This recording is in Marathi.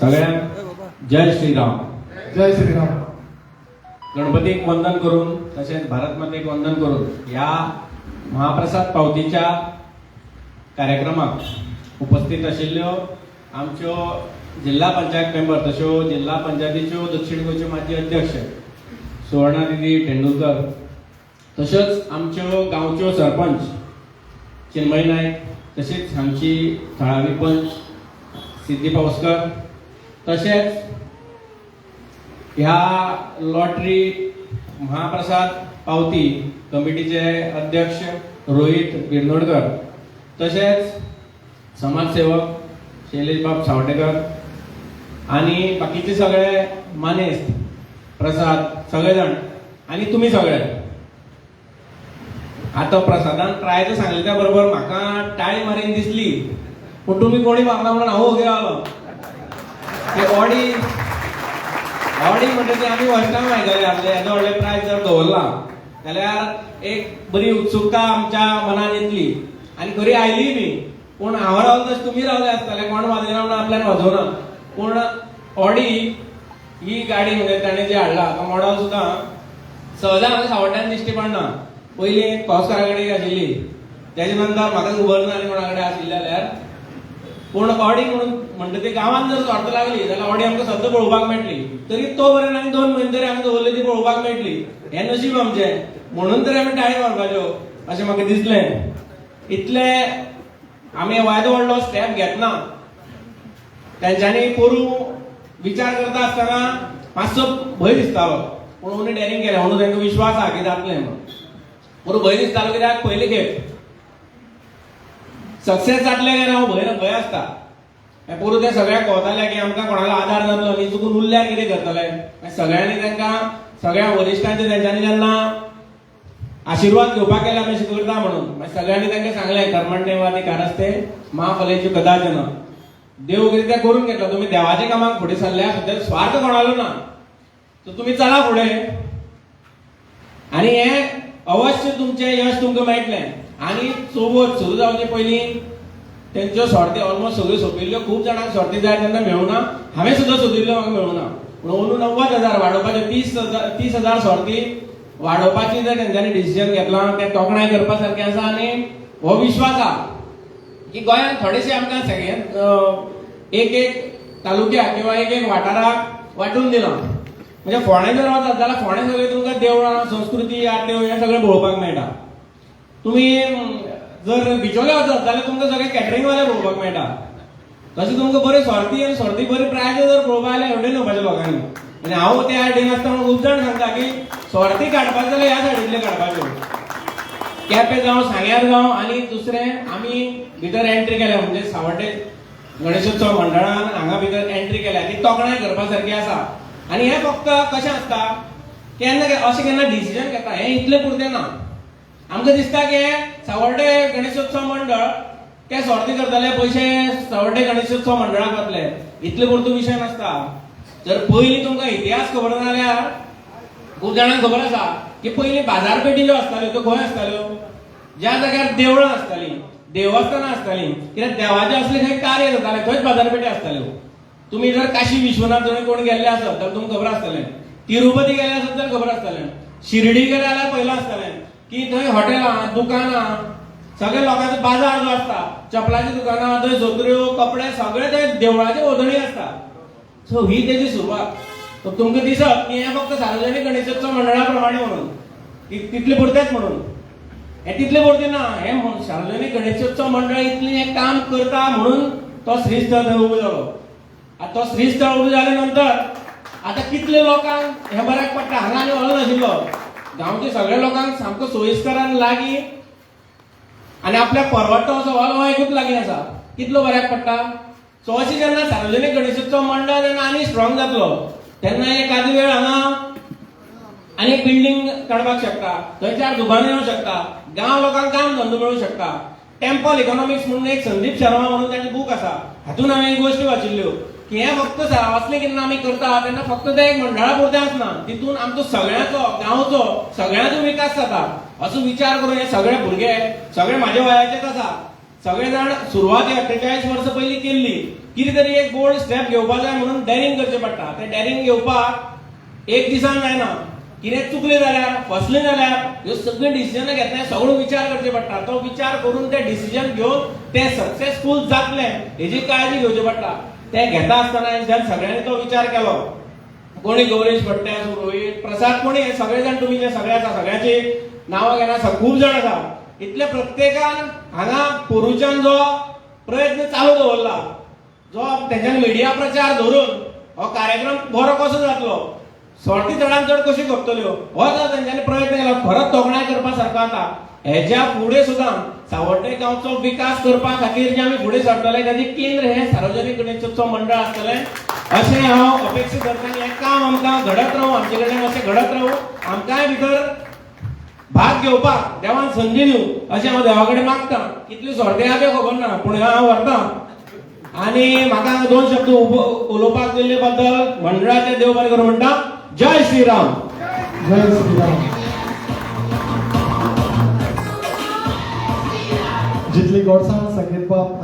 सगळ्यांक जय श्रीराम. जय श्रीराम. गणपतीक वंदन करून तसेच भारत मातेक वंदन करून ह्या महाप्रसाद पावतीच्या कार्यक्रमाक उपस्थित आशिल्ल्यो आमच्यो जिल्हा पंचायत मेंबर तश्यो जिल्हा पंचायतीच्यो दक्षिण गोंयच्यो माजी अध्यक्ष सुवर्णा दिदी तेंडुलकर तश्योच आमच्यो गांवच्यो सरपंच चिन्मय नायक तशेंच हांगची थळावी पंच सिद्धी पावसकर तशेंच ह्या लॉटरी महाप्रसाद पावती कमिटीचे अध्यक्ष रोहित गिरनोडकर तसेच समाजसेवक शैलेशबाब सावडेकर सावटेकर आणि बाकीचे सगळे मानेस प्रसाद सगळेजण आणि तुम्ही सगळे. आता प्रसादान ट्रायचं सांगले त्या बरोबर म्हाका टाळी मारीन दिसली. पूण तुम्ही कोणी मागला म्हणून हांव ओगे आलो ते ऑडी ऑडी म्हणटा ते आमी फर्स्ट आयकले आपले येदो व्हडले प्रायज जर दवरला जाल्यार एक बरी उत्सुकता आमच्या मनान येतली. आनी खरी आयली बी पूण हांव रावलो तशें तुमी रावले आसतले कोण वाजयना म्हणून आपल्यान वाजोवना पूण ऑडी ही गाडी म्हणजे ताणें जी हाडला तो मॉडल सुद्दां सहजा हांगा सावड्ड्यान दिश्टी पडना पयलीं पावसकारा कडेन आशिल्ली तेजे नंतर म्हाका खबर ना आनी कोणा कडेन आशिल्ली जाल्यार पूण ऑडी म्हणून म्हणटा ती गांवांत जर स्वार्थ लागली जाल्यार ऑडी आमकां सद्दां पळोवपाक मेळटली. तरी तो पर्यंत आनी दोन म्हयने तरी आमकां दवरली ती पळोवपाक मेळटली. हें नशीब आमचें. म्हणून तरी आमी टाळी मारपाच्यो अशें म्हाका दिसलें. इतले आमी वायदो व्हडलो स्टेप घेतना. तेंच्यांनी करूं विचार करता आसतना मातसो भंय दिसतालो. पूण उणी डॅरिंग केलें म्हणून तांकां विश्वास आहा की जातलें म्हणून. पूण भंय दिसतालो कित्याक? पयली खेप सक्सेस जातले काय ना भंय भंय आसता मागीर पोरू ते सगळ्याक कोताले की हो, आमकां कोणालो आधार जातलो न्ही चुकून उरल्यार कितें करतले? मागीर सगळ्यांनी तांकां सगळ्या वरिश्ठांचे तेंच्यांनी जेन्ना आशिर्वाद घेवपाक गेले आमी करता म्हणून. मागीर सगळ्यांनी तांकां सांगलें कर्मण्यवादी कारस्ते महाफलेची कदाचन. देव कितें तें करून घेतलो. तुमी देवाच्या कामाक फुडें सरल्या सुद्दां स्वार्थ कोणालो ना. सो तुमी चला फुडें आणि हे अवश्य तुमचे यश तुमकां मेळटलें. आणि चवथ सुरू जावचे पयलीं तेंच्यो सर्ती ऑलमोस्ट सगळ्यो सोंपिल्ल्यो खूब जाणांक सर्ती जाय तेन्ना मेळुना हांवें सुद्दां सोदिल्ल्यो म्हाका मेळुना पूण अंदू णव्वद हजार वाडोवपाचे तीस हजार तीस हजार सर्ती वाडोवपाची जर तेंच्यांनी डिसिजन घेतला तें तोखणाय करपा सारकें आसा आनी हो विश्वास आहा की गोंयांत थोडेशे आमकां सेकेंड एक एक तालुक्याक किंवा एक एक वाठाराक वांटून दिलां. म्हणजे फोंडे जर वचत जाल्यार फोंडे सगळे तुमकां देवळां संस्कृती आर्ट्यो हें सगळें पळोवपाक मेळटा. तुमी जर बिचोले वचत जाल्यार तुमकां सगळे कॅटरिंगवाले पळोवपाक मेळटा तशें तुमकां बरे सर्ती आनी सर्ती बरे प्रायज जर पळोवपाक जाल्यार एवढे येवपाच्या लोकांनी आनी हांव त्या सायडीन आसता म्हणून खूब जाण सांगता की सर्ती काडपाक जाल्यार ह्या सायडींतले काडपाच्यो केपें जावं सांग्यार जावं आनी दुसरें आमी भितर एंट्री केल्या म्हणजे सावड्डे गणेशोत्सव मंडळान हांगा भितर एंट्री केल्या ती तोखणाय करपा सारकी आसा आनी हें फक्त कशें आसता केन्ना अशें केन्ना डिसिजन घेता. हें इतलें पुरतें ना. आमकां दिसता की सावर्डे गणेशोत्सव मंडळ ते सर्ती करतले पयशे सावड्डे गणेशोत्सव मंडळाक वतले इतले पुरतो विशय नासता. जर पयलीं तुमकां इतिहास खबर ना जाल्यार खूब जाणांक खबर आसा की पयलीं बाजारपेटी ज्यो आसताल्यो त्यो खंय आसताल्यो? ज्या जाग्यार देवळां आसतालीं देवस्थानां आसतालीं कित्याक देवाचें असलें खंय कार्य जातालें थंयच बाजारपेटी आसताल्यो. तुम्ही जर काशी विश्वनाथ जर कोण गेल्ले आसत तर तुमकां खबर आसतलें. तिरुपती गेले आसत तर खबर आसतलें. शिर्डी गेले जाल्यार पयलो आसतलें. की थंय हॉटेलां दुकानां सगळे लोकांचो बाजार जो आसता चपलाची दुकानां थंय जोतऱ्यो कपडे सगळे थंय देवळाचे ओदळी आसता सो ही तेजी सुरवात. सो तुमकां दिसत की हें फक्त सार्वजनीक गणेशोत्सव मंडळा प्रमाणे म्हणून तितले पुरतेच म्हणून. हे तितले पुरते ना हे म्हण- सार्वजनीक गणेशोत्सव मंडळ इतलें हे काम करता म्हणून तो श्रीस्थळ थंय उबो जालो आता तो श्रीस्थळ उबो जाले नंतर आता कितले लोकांक हे बऱ्याक पडटा हांगा आनी हॉल नाशिल्लो गांवच्या सगळ्या लोकांक सामको सोयीस्कर आनी लागीं. आनी आपल्याक परवडटा असो हॉल हो एकूच लागीं आसा कितलो बऱ्याक पडटा सो अशें जेन्ना सार्वजनीक गणेशोत्सव मंडळ जेन्ना आनी स्ट्रॉंग जातलो. तेन्ना एखादी वेळ हांगा आनी एक बिल्डिंग काडपाक शकता. थंय चार दुकानां येवंक शकता. गांव लोकांक काम धंदो मेळूंक शकता. टेम्पल इकॉनॉमिक्स म्हणून एक संदीप शर्मा म्हणून ताची बूक आसा हातून हांवें एक गोश्टी वाचिल्ल्यो. की हें फक्त सा- केन्ना आमी करता तेन्ना फक्त ते एक मंडळा पुरते आसना तितून आमचो सगळ्यांचो गांवचो सगळ्यांचो विकास जाता. असो विचार करून हे सगळे भुरगे सगळे म्हाज्या वयाचेच आसा सगळे जाण सुरवात अठ्ठेचाळीस वर्सां पयलीं केल्ली. कितें तरी एक बोल्ड स्टेप घेवपाक जाय म्हणून डॅरिंग करचें पडटा. तें डॅरिंग घेवपाक एक दिसान जायना. कितें चुकलें जाल्यार फसलें जाल्यार ह्यो सगळीं डिसिजनां घेतना सगळो विचार करचे पडटा तो विचार करून तें डिसिजन घेवन तें सक्सेसफूल जातलें हेजी काळजी घेवची पडटा तें घेता आसतना जेन्ना सगळ्यांनी तो विचार केलो. कोणी गौरेश भट्टे रोहित प्रसाद कोणी हे सगळे जाण तुमी जे सगळे आसा सगळ्याची नांवां घेना स- खूब जाण आसा इतले प्रत्येकान हांगा पोरुच्यान जो प्रयत्न चालू दवरला. जो तेज्यान मिडिया प्रचार धरून हो कार्यक्रम बरो कसो जातलो? सोटी चडान चड कशी करतल्यो हो जो तेंच्यानी प्रयत्न केला खरोच तोखणाय करपा सारको आता हेच्या फुडें सुद्दां सावड्डे गांवचो विकास करपा खातीर जे आमी फुडें सरतले ताची केंद्र हे सार्वजनीक गणेशोत्सव मंडळ आसतलें अशें हांव अपेक्षा करता की हें काम आमकां घडत रावूं आमचे कडेन अशें घडत रावूं आमकांय भितर भाग घेवपाक देवान संदी दिवं अशें हांव देवा कडेन मागतां. कितल्यो सर्ते आहा त्यो खबर ना पूण हांव व्हरतां. आनी म्हाका दोन शब्द उलोवपाक दिल्ले बद्दल मंडळाचे देव बरें करूं म्हणटा जय श्रीराम। जय श्रीराम। जितली गोडसाण संगीत बाब